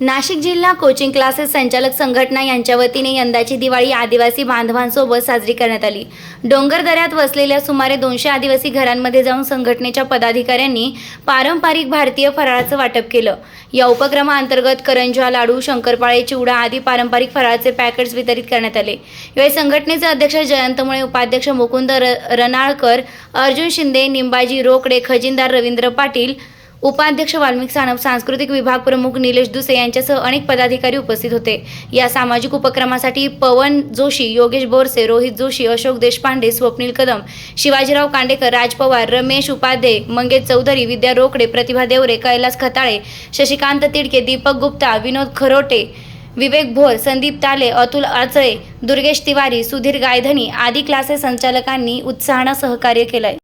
नाशिक जिल्हा coaching classes संचालक संघटना यांच्या वतीने यंदाची दिवाळी आदिवासी बांधवांसोबत साजरी करण्यात आली. डोंगर दऱ्यात वसलेल्या सुमारे दोनशे आदिवासी घरांमध्ये जाऊन संघटनेच्या पदाधिकाऱ्यांनी पारंपरिक भारतीय फराळाचं वाटप केलं. या उपक्रमाअंतर्गत करंजा लाडू शंकरपाळे चिवडा आदी पारंपरिक फराळाचे पॅकेट्स वितरित करण्यात आले. यावेळी संघटनेचे अध्यक्ष जयंत मुळे उपाध्यक्ष मुकुंद र रनाळकर अर्जुन शिंदे निंबाजी रोकडे खजिनदार रवींद्र पाटील उपाध्यक्ष वाल्मिक सानप सांस्कृतिक विभाग प्रमुख निलेश दुसे यांच्यासह अनेक पदाधिकारी उपस्थित होते. या सामाजिक उपक्रमासाठी पवन जोशी योगेश बोरसे रोहित जोशी अशोक देशपांडे स्वप्नील कदम शिवाजीराव कांडेकर राज पवार रमेश उपाध्ये मंगेश चौधरी विद्या रोकडे प्रतिभा देवरे कैलास खताळे शशिकांत तिडके दीपक गुप्ता विनोद खरोटे विवेक भोर संदीप ताले अतुल आचळे दुर्गेश तिवारी सुधीर गायधनी आदी क्लासेस संचालकांनी उत्साहानं सहकार्य केलंय.